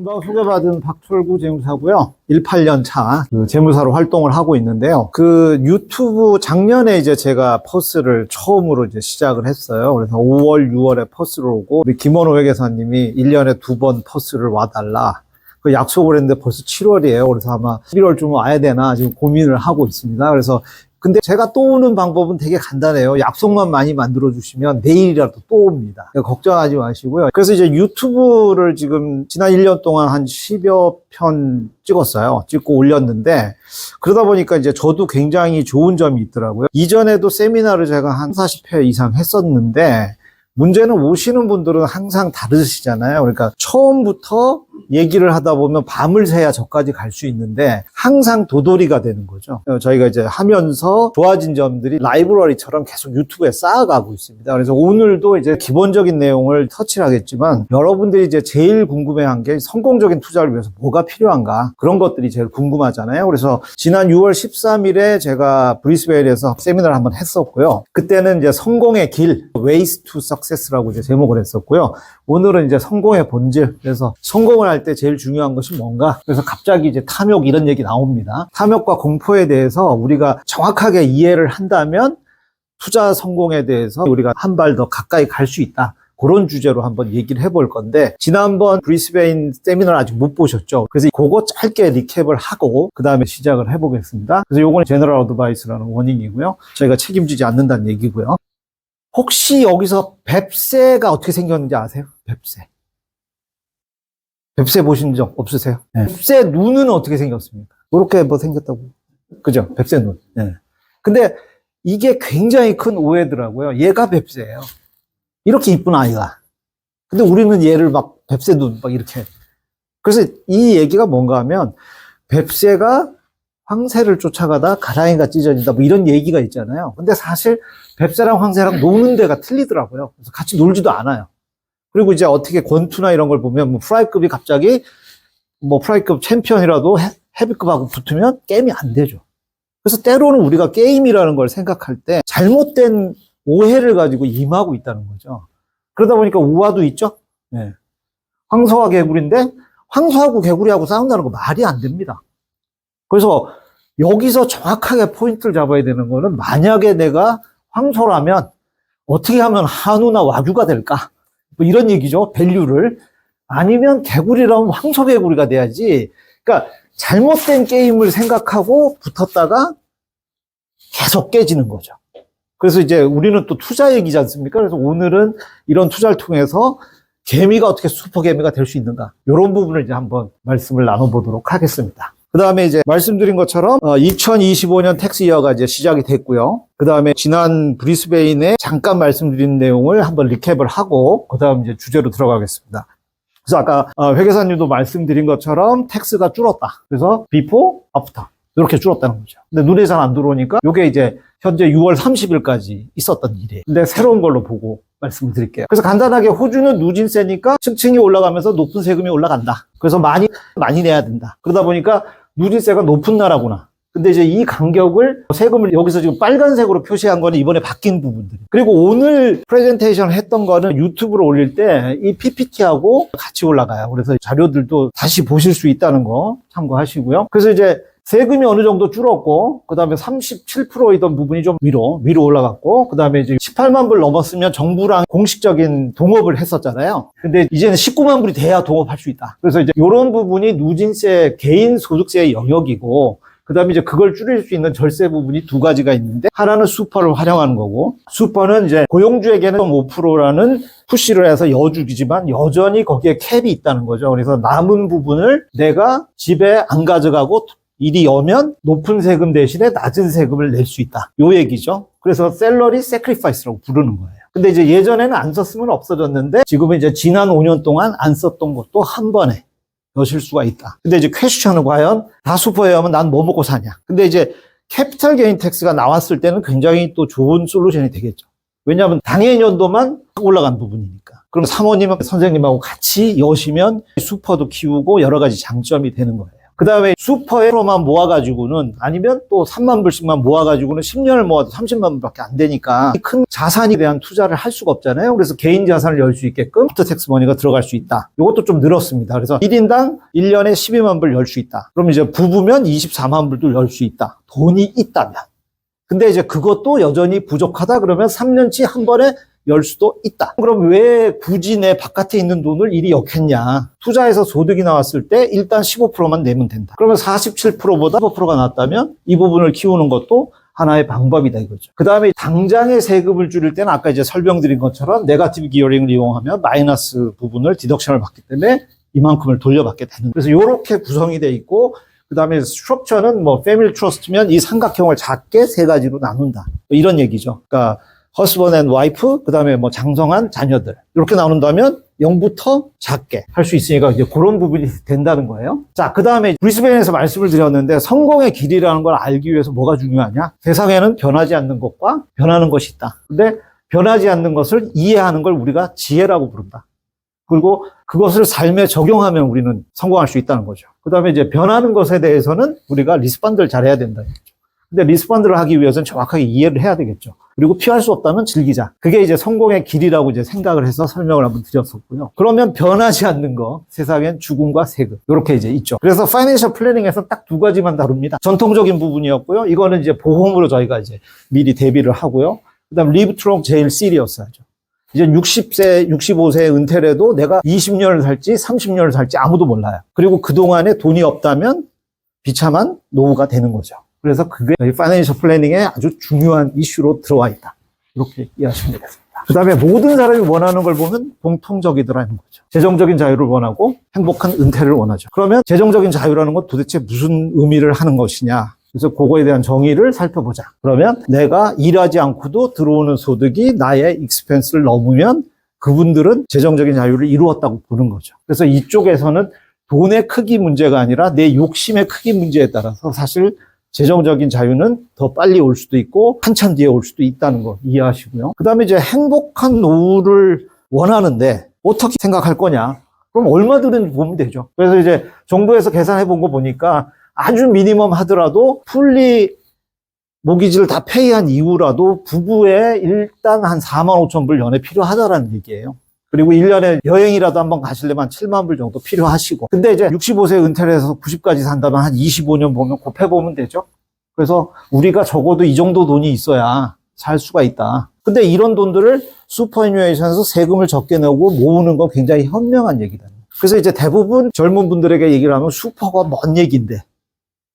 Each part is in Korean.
금방 소개받은 박철구 재무사고요. 18년 차 그 재무사로 활동을 하고 있는데요. 그 유튜브 작년에 이제 제가 퍼스를 처음으로 이제 시작을 했어요. 그래서 5월, 6월에 퍼스를 오고 우리 김원호 회계사님이 1년에 두 번 퍼스를 와달라. 그 약속을 했는데 벌써 7월이에요. 그래서 아마 11월쯤 와야 되나 지금 고민을 하고 있습니다. 그래서 근데 제가 또 오는 방법은 되게 간단해요. 약속만 많이 만들어 주시면 내일이라도 또 옵니다. 그러니까 걱정하지 마시고요. 그래서 이제 유튜브를 지금 지난 1년 동안 한 10여 편 찍었어요. 찍고 올렸는데 그러다 보니까 이제 저도 굉장히 좋은 점이 있더라고요. 이전에도 세미나를 제가 한 40회 이상 했었는데 문제는 오시는 분들은 항상 다르시잖아요. 그러니까 처음부터 얘기를 하다 보면 밤을 새야 저까지 갈 수 있는데 항상 도돌이가 되는 거죠. 어, 저희가 이제 하면서 좋아진 점들이 라이브러리처럼 계속 유튜브에 쌓아가고 있습니다. 그래서 오늘도 이제 기본적인 내용을 터치를 하겠지만 여러분들이 이제 제일 궁금해한 게 성공적인 투자를 위해서 뭐가 필요한가 그런 것들이 제일 궁금하잖아요. 그래서 지난 6월 13일에 제가 브리스베일에서 세미나를 한번 했었고요. 그때는 이제 성공의 길, Success라고 이제 제목을 했었고요. 오늘은 이제 성공의 본질. 그래서 성공을 할 때 제일 중요한 것이 뭔가? 그래서 갑자기 이제 탐욕 이런 얘기 나옵니다. 탐욕과 공포에 대해서 우리가 정확하게 이해를 한다면 투자 성공에 대해서 우리가 한 발 더 가까이 갈 수 있다. 그런 주제로 한번 얘기를 해볼 건데 지난번 브리스베인 세미나를 아직 못 보셨죠? 그래서 그거 짧게 리캡을 하고 그 다음에 시작을 해보겠습니다. 그래서 요거는 제너럴 어드바이스라는 워닝이고요. 저희가 책임지지 않는다는 얘기고요. 혹시 여기서 뱁새가 어떻게 생겼는지 아세요? 뱁새. 뱁새 보신 적 없으세요? 네. 뱁새 눈은 어떻게 생겼습니까? 이렇게 뭐 생겼다고. 그죠? 뱁새 눈. 네. 근데 이게 굉장히 큰 오해더라고요. 얘가 뱁새예요. 이렇게 이쁜 아이가. 근데 우리는 얘를 막 뱁새 눈 막 이렇게. 그래서 이 얘기가 뭔가 하면 뱁새가 황새를 쫓아가다 가랑이가 찢어진다 뭐 이런 얘기가 있잖아요. 근데 사실 뱁새랑 황새랑 노는 데가 틀리더라고요. 그래서 같이 놀지도 않아요. 그리고 이제 어떻게 권투나 이런 걸 보면 뭐 프라이급이 갑자기 뭐 프라이급 챔피언이라도 헤, 헤비급하고 붙으면 게임이 안 되죠. 그래서 때로는 우리가 게임이라는 걸 생각할 때 잘못된 오해를 가지고 임하고 있다는 거죠. 그러다 보니까 우화도 있죠. 네. 황소와 개구리인데 황소하고 개구리하고 싸운다는 거 말이 안 됩니다. 그래서 여기서 정확하게 포인트를 잡아야 되는 거는 만약에 내가 황소라면 어떻게 하면 한우나 와규가 될까? 뭐 이런 얘기죠. 밸류를. 아니면 개구리라면 황소 개구리가 돼야지. 그러니까 잘못된 게임을 생각하고 붙었다가 계속 깨지는 거죠. 그래서 이제 우리는 또 투자 얘기지 않습니까? 그래서 오늘은 이런 투자를 통해서 개미가 어떻게 슈퍼 개미가 될 수 있는가. 이런 부분을 이제 한번 말씀을 나눠보도록 하겠습니다. 그 다음에 이제 말씀드린 것처럼 2025년 텍스 이어가 이제 시작이 됐고요. 그 다음에 지난 브리스베인에 잠깐 말씀드린 내용을 한번 리캡을 하고 그 다음 이제 주제로 들어가겠습니다. 그래서 아까 어, 회계사님도 말씀드린 것처럼 텍스가 줄었다. 그래서 비포, 아프터 이렇게 줄었다는 거죠. 근데 눈에 잘 안 들어오니까 이게 이제 현재 6월 30일까지 있었던 일이에요. 근데 새로운 걸로 보고 말씀을 드릴게요. 그래서 간단하게 호주는 누진 세니까 층층이 올라가면서 높은 세금이 올라간다. 그래서 많이 많이 내야 된다. 그러다 보니까 누진세가 높은 나라구나. 근데 이제 이 간격을 세금을 여기서 지금 빨간색으로 표시한 거는 이번에 바뀐 부분들. 그리고 오늘 프레젠테이션 했던 거는 유튜브로 올릴 때 이 PPT하고 같이 올라가요. 그래서 자료들도 다시 보실 수 있다는 거 참고하시고요. 그래서 이제 세금이 어느 정도 줄었고, 그 다음에 37%이던 부분이 좀 위로, 위로 올라갔고, 그 다음에 이제 18만 불 넘었으면 정부랑 공식적인 동업을 했었잖아요. 근데 이제는 19만 불이 돼야 동업할 수 있다. 그래서 이제 이런 부분이 누진세, 개인 소득세의 영역이고, 그 다음에 이제 그걸 줄일 수 있는 절세 부분이 두 가지가 있는데, 하나는 슈퍼를 활용하는 거고, 슈퍼는 이제 고용주에게는 5%라는 푸시를 해서 여주기지만 여전히 거기에 캡이 있다는 거죠. 그래서 남은 부분을 내가 집에 안 가져가고 일이 오면 높은 세금 대신에 낮은 세금을 낼 수 있다. 요 얘기죠. 그래서 셀러리 세크리파이스라고 부르는 거예요. 근데 이제 예전에는 안 썼으면 없어졌는데 지금은 이제 지난 5년 동안 안 썼던 것도 한 번에 넣으실 수가 있다. 근데 이제 퀘스천은 과연 다 슈퍼에 하면 난 뭐 먹고 사냐. 근데 이제 캐피탈 게인 텍스가 나왔을 때는 굉장히 또 좋은 솔루션이 되겠죠. 왜냐하면 당해 연도만 올라간 부분이니까. 그럼 사모님, 선생님하고 같이 여시면 슈퍼도 키우고 여러 가지 장점이 되는 거예요. 그 다음에 슈퍼에로만 모아가지고는 아니면 또 3만 불씩만 모아가지고는 10년을 모아도 30만 불밖에 안 되니까 큰 자산에 대한 투자를 할 수가 없잖아요. 그래서 개인 자산을 열 수 있게끔 아프터텍스 머니가 들어갈 수 있다. 이것도 좀 늘었습니다. 그래서 1인당 1년에 12만 불 열 수 있다. 그럼 이제 부부면 24만 불도 열 수 있다. 돈이 있다면. 근데 이제 그것도 여전히 부족하다 그러면 3년치 한 번에 열 수도 있다. 그럼 왜 굳이 내 바깥에 있는 돈을 이리 넣겠냐? 투자해서 소득이 나왔을 때 일단 15%만 내면 된다. 그러면 47%보다 15%가 낮다면 이 부분을 키우는 것도 하나의 방법이다 이거죠. 그 다음에 당장의 세금을 줄일 때는 아까 이제 설명드린 것처럼 네가티브 기어링을 이용하면 마이너스 부분을 디덕션을 받기 때문에 이만큼을 돌려받게 되는. 그래서 이렇게 구성이 돼 있고 그 다음에 스트럭처는 뭐 패밀리 트러스트면 이 삼각형을 작게 세 가지로 나눈다. 뭐 이런 얘기죠. 그러니까 허스번 앤 와이프, 그 다음에 뭐 장성한 자녀들. 이렇게 나눈다면 0부터 작게 할 수 있으니까 이제 그런 부분이 된다는 거예요. 자, 그 다음에 브리스벤에서 말씀을 드렸는데 성공의 길이라는 걸 알기 위해서 뭐가 중요하냐? 세상에는 변하지 않는 것과 변하는 것이 있다. 근데 변하지 않는 것을 이해하는 걸 우리가 지혜라고 부른다. 그리고 그것을 삶에 적용하면 우리는 성공할 수 있다는 거죠. 그 다음에 이제 변하는 것에 대해서는 우리가 리스펀드를 잘해야 된다. 근데 리스펀드를 하기 위해서는 정확하게 이해를 해야 되겠죠. 그리고 피할 수 없다면 즐기자. 그게 이제 성공의 길이라고 이제 생각을 해서 설명을 한번 드렸었고요. 그러면 변하지 않는 거, 세상엔 죽음과 세금. 이렇게 이제 있죠. 그래서 파이낸셜 플래닝에서 딱 두 가지만 다룹니다. 전통적인 부분이었고요. 이거는 이제 보험으로 저희가 이제 미리 대비를 하고요. 그 다음 리브 트롱 제일 시리어스 하죠. 이제 60세, 65세 은퇴래도 내가 20년을 살지 30년을 살지 아무도 몰라요. 그리고 그동안에 돈이 없다면 비참한 노후가 되는 거죠. 그래서 그게 파이낸셜 플래닝에 아주 중요한 이슈로 들어와 있다. 이렇게 이해하시면 되겠습니다. 그 다음에 모든 사람이 원하는 걸 보면 공통적이더라는 거죠. 재정적인 자유를 원하고 행복한 은퇴를 원하죠. 그러면 재정적인 자유라는 건 도대체 무슨 의미를 하는 것이냐. 그래서 그거에 대한 정의를 살펴보자. 그러면 내가 일하지 않고도 들어오는 소득이 나의 익스펜스를 넘으면 그분들은 재정적인 자유를 이루었다고 보는 거죠. 그래서 이쪽에서는 돈의 크기 문제가 아니라 내 욕심의 크기 문제에 따라서 사실 재정적인 자유는 더 빨리 올 수도 있고 한참 뒤에 올 수도 있다는 거 이해하시고요. 그 다음에 이제 행복한 노후를 원하는데 어떻게 생각할 거냐? 그럼 얼마 드는지 보면 되죠. 그래서 이제 정부에서 계산해 본 거 보니까 아주 미니멈 하더라도 풀리 모기지를 다 페이한 이후라도 부부에 일단 한 4만 5천 불 연애 필요하다라는 얘기예요. 그리고 1년에 여행이라도 한번 가시려면 7만 불 정도 필요하시고. 근데 이제 65세 은퇴를 해서 90까지 산다면 한 25년 보면 곱해보면 되죠. 그래서 우리가 적어도 이 정도 돈이 있어야 살 수가 있다. 근데 이런 돈들을 슈퍼애뉴에이션에서 세금을 적게 내고 모으는 건 굉장히 현명한 얘기다. 그래서 이제 대부분 젊은 분들에게 얘기를 하면 슈퍼가 먼 얘기인데.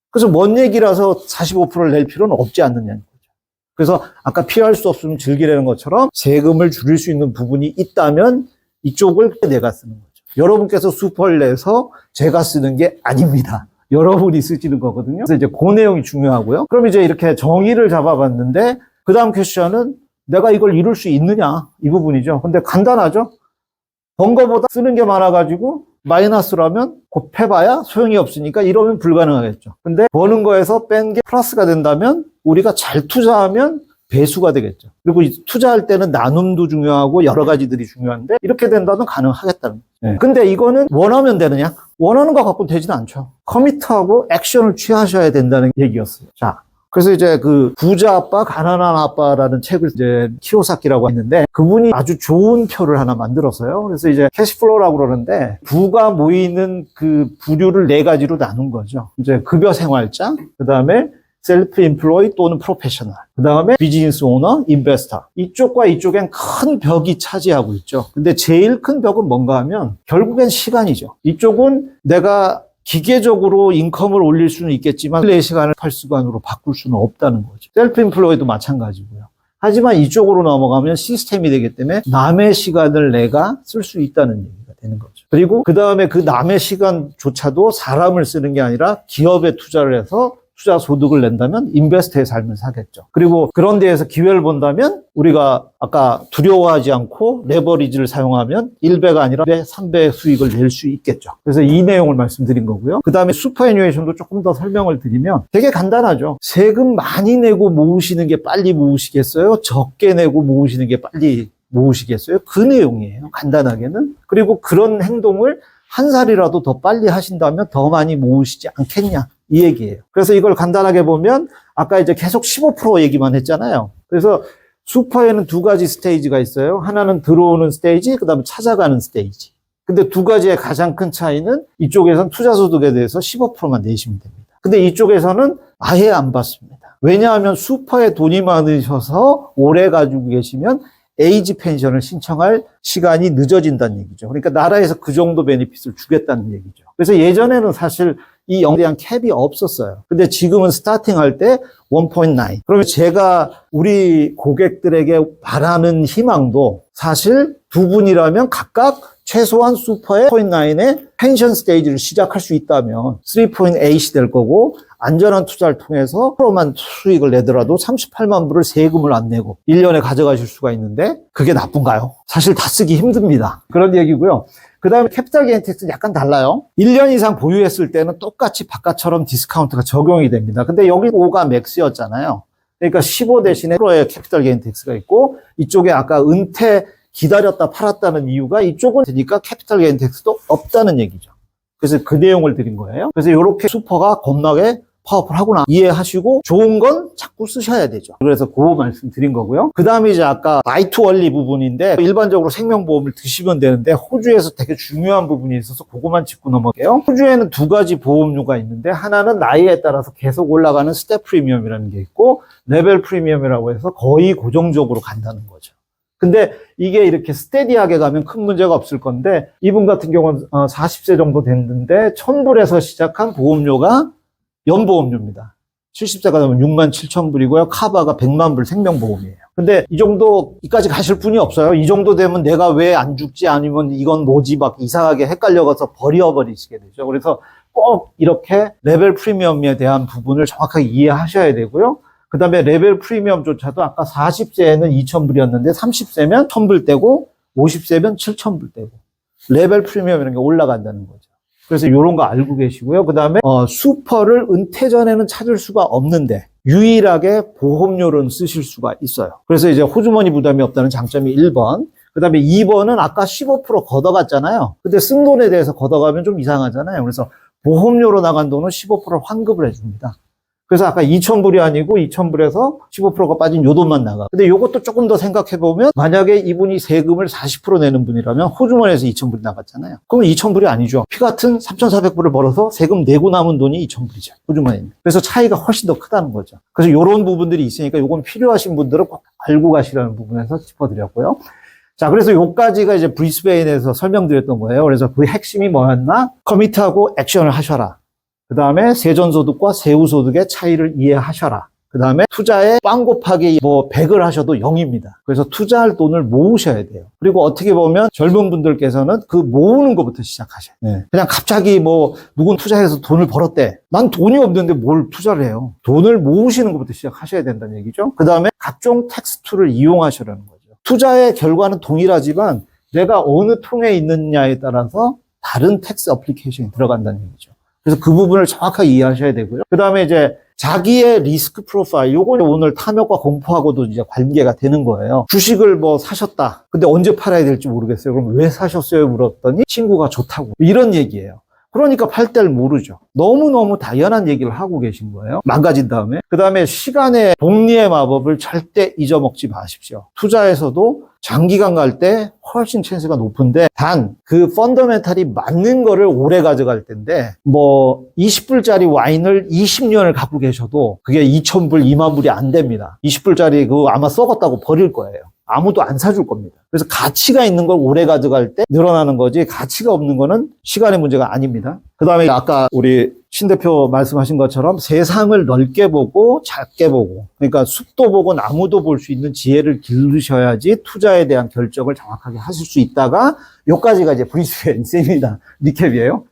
그래서 먼 얘기라서 45%를 낼 필요는 없지 않느냐는 거죠. 그래서 아까 피할 수 없으면 즐기라는 것처럼 세금을 줄일 수 있는 부분이 있다면 이쪽을 내가 쓰는 거죠. 여러분께서 슈퍼를 내서 제가 쓰는 게 아닙니다. 여러분이 쓰시는 거거든요. 그래서 이제 그 내용이 중요하고요. 그럼 이제 이렇게 정의를 잡아봤는데 그 다음 퀘션은 내가 이걸 이룰 수 있느냐 이 부분이죠. 근데 간단하죠. 번 거보다 쓰는 게 많아가지고 마이너스라면 곱해봐야 소용이 없으니까 이러면 불가능하겠죠. 근데 버는 거에서 뺀 게 플러스가 된다면 우리가 잘 투자하면 배수가 되겠죠. 그리고 이 투자할 때는 나눔도 중요하고 여러 가지들이 중요한데 이렇게 된다면 가능하겠다는 거죠. 네. 근데 이거는 원하면 되느냐? 원하는 거 갖고 되지는 않죠. 커미트하고 액션을 취하셔야 된다는 얘기였어요. 자, 그래서 이제 그 부자 아빠, 가난한 아빠라는 책을 이제 키로사키라고 했는데 그분이 아주 좋은 표를 하나 만들었어요. 그래서 이제 캐시플로우라고 그러는데 부가 모이는 그 부류를 네 가지로 나눈 거죠. 이제 급여 생활자, 그 다음에 셀프 인플로이 또는 프로페셔널. 그 다음에 비즈니스 오너, 인베스터. 이쪽과 이쪽엔 큰 벽이 차지하고 있죠. 근데 제일 큰 벽은 뭔가 하면 결국엔 시간이죠. 이쪽은 내가 기계적으로 인컴을 올릴 수는 있겠지만 내 시간을 8시간으로 바꿀 수는 없다는 거죠. 셀프 인플로이도 마찬가지고요. 하지만 이쪽으로 넘어가면 시스템이 되기 때문에 남의 시간을 내가 쓸 수 있다는 얘기가 되는 거죠. 그리고 그 다음에 그 남의 시간조차도 사람을 쓰는 게 아니라 기업에 투자를 해서 투자 소득을 낸다면 인베스트의 삶을 사겠죠. 그리고 그런 데에서 기회를 본다면 우리가 아까 두려워하지 않고 레버리지를 사용하면 1배가 아니라 3배 수익을 낼 수 있겠죠. 그래서 이 내용을 말씀드린 거고요. 그 다음에 슈퍼애뉴에이션도 조금 더 설명을 드리면 되게 간단하죠. 세금 많이 내고 모으시는 게 빨리 모으시겠어요? 적게 내고 모으시는 게 빨리 모으시겠어요? 그 내용이에요. 간단하게는. 그리고 그런 행동을 한 살이라도 더 빨리 하신다면 더 많이 모으시지 않겠냐 이 얘기예요. 그래서 이걸 간단하게 보면 아까 이제 계속 15% 얘기만 했잖아요. 그래서 슈퍼에는 두 가지 스테이지가 있어요. 하나는 들어오는 스테이지, 그 다음에 찾아가는 스테이지. 근데 두 가지의 가장 큰 차이는 이쪽에서는 투자 소득에 대해서 15%만 내시면 됩니다. 근데 이쪽에서는 아예 안 받습니다. 왜냐하면 슈퍼에 돈이 많으셔서 오래 가지고 계시면 에이지 펜션을 신청할 시간이 늦어진다는 얘기죠. 그러니까 나라에서 그 정도 베니핏을 주겠다는 얘기죠. 그래서 예전에는 사실 이 영대한 캡이 없었어요. 근데 지금은 스타팅 할 때 1.9. 그러면 제가 우리 고객들에게 바라는 희망도 사실 두 분이라면 각각 최소한 슈퍼의 0.9의 펜션 스테이지를 시작할 수 있다면 3.8이 될 거고 안전한 투자를 통해서 프로만 수익을 내더라도 38만 불을 세금을 안 내고 1년에 가져가실 수가 있는데 그게 나쁜가요? 사실 다 쓰기 힘듭니다. 그런 얘기고요. 그 다음에 캐피탈 게인 텍스는 약간 달라요. 1년 이상 보유했을 때는 똑같이 바깥처럼 디스카운트가 적용이 됩니다. 근데 여기 5가 맥스였잖아요. 그러니까 15 대신에 프로의 캐피탈 게인 텍스가 있고 이쪽에 아까 은퇴 기다렸다 팔았다는 이유가 이쪽은 되니까 캐피탈 게인 텍스도 없다는 얘기죠. 그래서 그 내용을 드린 거예요. 그래서 이렇게 슈퍼가 겁나게 파워풀하구나 이해하시고 좋은 건 자꾸 쓰셔야 되죠. 그래서 그 말씀 드린 거고요. 그 다음에 이제 아까 바이투 원리 부분인데 일반적으로 생명보험을 드시면 되는데 호주에서 되게 중요한 부분이 있어서 그거만 짚고 넘어갈게요. 호주에는 두 가지 보험료가 있는데 하나는 나이에 따라서 계속 올라가는 스텝 프리미엄이라는 게 있고 레벨 프리미엄이라고 해서 거의 고정적으로 간다는 거죠. 근데 이게 이렇게 스테디하게 가면 큰 문제가 없을 건데 이분 같은 경우는 40세 정도 됐는데 1000불에서 시작한 보험료가 연보험료입니다. 70세가 되면 6만 7천 불이고요. 카바가 100만 불 생명보험이에요. 근데 이 정도, 이까지 가실 분이 없어요. 이 정도 되면 내가 왜 안 죽지 아니면 이건 뭐지 막 이상하게 헷갈려가서 버려버리시게 되죠. 그래서 꼭 이렇게 레벨 프리미엄에 대한 부분을 정확하게 이해하셔야 되고요. 그 다음에 레벨 프리미엄조차도 아까 40세에는 2,000불이었는데 30세면 1,000불 떼고 50세면 7,000불 떼고 레벨 프리미엄이라는 게 올라간다는 거죠. 그래서 이런 거 알고 계시고요. 그 다음에 어, 슈퍼를 은퇴 전에는 찾을 수가 없는데 유일하게 보험료는 쓰실 수가 있어요. 그래서 이제 호주머니 부담이 없다는 장점이 1번. 그 다음에 2번은 아까 15% 걷어갔잖아요. 근데 쓴 돈에 대해서 걷어가면 좀 이상하잖아요. 그래서 보험료로 나간 돈은 15% 환급을 해줍니다. 그래서 아까 2,000불이 아니고 2,000불에서 15%가 빠진 요 돈만 나가. 근데 요것도 조금 더 생각해 보면 만약에 이분이 세금을 40% 내는 분이라면 호주머니에서 2,000불이 나갔잖아요. 그럼 2,000불이 아니죠. 피 같은 3,400불을 벌어서 세금 내고 남은 돈이 2,000불이죠. 호주머니는. 그래서 차이가 훨씬 더 크다는 거죠. 그래서 요런 부분들이 있으니까 요건 필요하신 분들은 꼭 알고 가시라는 부분에서 짚어드렸고요. 자, 그래서 요까지가 이제 브리스베인에서 설명드렸던 거예요. 그래서 그 핵심이 뭐였나? 커미트하고 액션을 하셔라. 그 다음에 세전소득과 세후소득의 차이를 이해하셔라. 그 다음에 투자에 빵 곱하기 뭐 100을 하셔도 0입니다. 그래서 투자할 돈을 모으셔야 돼요. 그리고 어떻게 보면 젊은 분들께서는 그 모으는 것부터 시작하셔야 돼요. 그냥 갑자기 뭐 누군 투자해서 돈을 벌었대. 난 돈이 없는데 뭘 투자를 해요. 돈을 모으시는 것부터 시작하셔야 된다는 얘기죠. 그 다음에 각종 텍스 툴을 이용하시라는 거죠. 투자의 결과는 동일하지만 내가 어느 통에 있느냐에 따라서 다른 텍스 어플리케이션이 들어간다는 얘기죠. 그래서 그 부분을 정확하게 이해하셔야 되고요. 그 다음에 이제 자기의 리스크 프로파일, 요거 오늘 탐욕과 공포하고도 이제 관계가 되는 거예요. 주식을 뭐 사셨다. 근데 언제 팔아야 될지 모르겠어요. 그럼 왜 사셨어요? 물었더니 친구가 좋다고. 이런 얘기예요. 그러니까 팔 때를 모르죠. 너무너무 당연한 얘기를 하고 계신 거예요. 망가진 다음에. 그 다음에 시간의 복리의 마법을 절대 잊어먹지 마십시오. 투자에서도 장기간 갈 때 훨씬 찬스가 높은데 단 그 펀더멘탈이 맞는 거를 오래 가져갈 텐데 뭐 20불짜리 와인을 20년을 갖고 계셔도 그게 2,000불, 2만 불이 안 됩니다. 20불짜리 그거 아마 썩었다고 버릴 거예요. 아무도 안 사줄 겁니다. 그래서 가치가 있는 걸 오래 가져갈 때 늘어나는 거지 가치가 없는 거는 시간의 문제가 아닙니다. 그 다음에 아까 우리 신 대표 말씀하신 것처럼 세상을 넓게 보고 작게 보고 그러니까 숲도 보고 나무도 볼 수 있는 지혜를 기르셔야지 투자에 대한 결정을 정확하게 하실 수 있다가 요까지가 이제 브리스벤 세미나 리캡이에요.